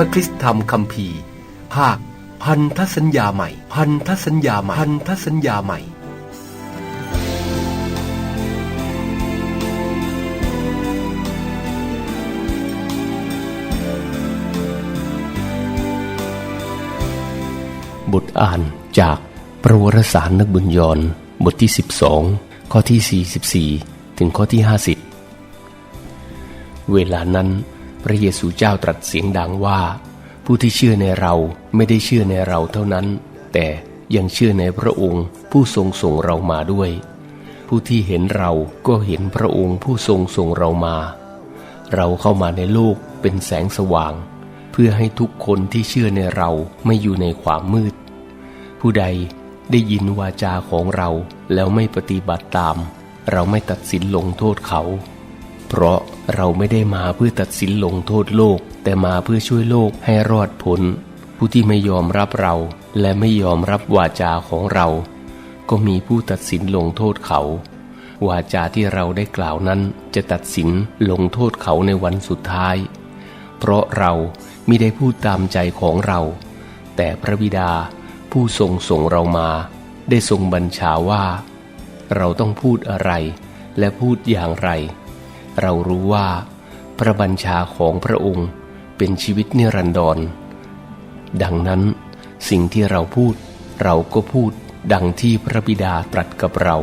ระคริสตธรรมคัมภีร์ ภาค พันธสัญญาใหม่ พันธสัญญาใหม่พันธสัญญาใหม่บทอ่านจากประวรสารนักบุญยนบทที่ 12 ข้อที่ 44 ถึงข้อที่ 50 เวลานั้น พระเยซูเจ้าตรัสเสียงดังว่า ผู้ที่เชื่อในเราไม่ได้เชื่อในเราเท่านั้น แต่ยังเชื่อในพระองค์ผู้ทรงส่งเรามาด้วย ผู้ที่เห็นเราก็เห็นพระองค์ผู้ทรงส่งเรามา เราเข้ามาในโลกเป็นแสงสว่าง เพื่อให้ทุกคนที่เชื่อในเราไม่อยู่ในความมืด ผู้ใดได้ยินวาจาของเราแล้วไม่ปฏิบัติตาม เราไม่ตัดสินลงโทษเขา เพราะเราไม่ได้มาเพื่อตัดสินลงโทษโลก แต่มาเพื่อช่วยโลกให้รอดพ้น ผู้ที่ไม่ยอมรับเรา และไม่ยอมรับวาจาของเรา ก็มีผู้ตัดสินลงโทษเขา วาจาที่เราได้กล่าวนั้นจะตัดสินลงโทษเขาในวันสุดท้าย เพราะเราไมิได้พูดตามใจของเรา แต่พระบิดาผู้ทรงส่งเรามา ได้ทรงบัญชาว่า เราต้องพูดอะไร และพูดอย่างไร เรารู้ว่า พระบัญชาของพระองค์เป็นชีวิตนิรันดร ดังนั้นสิ่งที่เราพูดเราก็พูดดังที่พระบิดาตรัสกับเรา